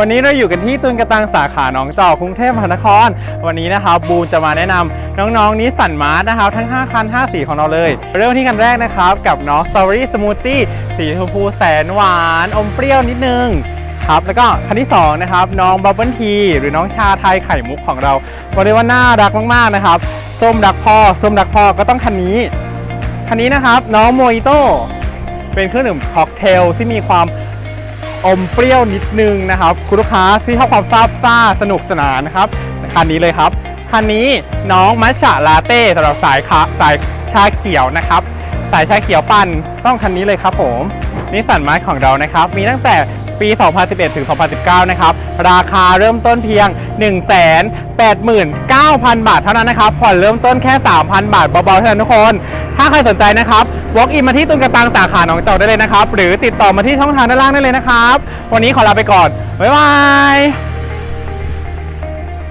วันนี้เราอยู่กันที่ตุนกระตังสาขาหนองจอกกรุงเทพมหานคร วันนี้นะครับบูมจะมาแนะนำน้องๆนิสสันมาร์ทนะครับทั้ง 5 คัน 5 สีของเราเลย เริ่มที่คันแรกนะครับ กับน้อง Strawberry Smoothie สีชมพูแสนหวาน อมเปรี้ยวนิดนึงครับแล้วก็คันที่สองนะครับน้องบับเบิลทีหรือน้องชาไทยไข่มุกของเราบอกเลยว่าน่ารักมากๆนะครับส้มดักพ่อส้มดักพ่อก็ต้องคันนี้คันนี้นะครับน้องโมอิโต้เป็นเครื่องดื่มค็อกเทลที่มีความ อมเปรี้ยวนิดนึงนะครับ คุณลูกค้าที่ชอบความซาบซ่าสนุกสนานนะครับคันนี้เลยครับคันนี้น้องมัชชะลาเต้สำหรับสายคาสายชาเขียวนะครับ สายชาเขียวปั่นต้องคันนี้เลยครับผมนิสสันมาร์ของเรานะครับ มีตั้งแต่ปี 2011 ถึง 2019 นะครับ ราคาเริ่มต้นเพียง 189,000 บาทเท่านั้นนะครับ ผ่อนเริ่มต้นแค่ 3,000 บาทเบาๆเท่านั้นทุกคน ถ้าใครสนใจนะครับ walk in มาที่ตุนกระตังสาขาหนองจอกได้เลยนะครับ หรือติดต่อมาที่ช่องทางด้านล่างได้เลยนะครับ วันนี้ขอลาไปก่อน บ๊ายบาย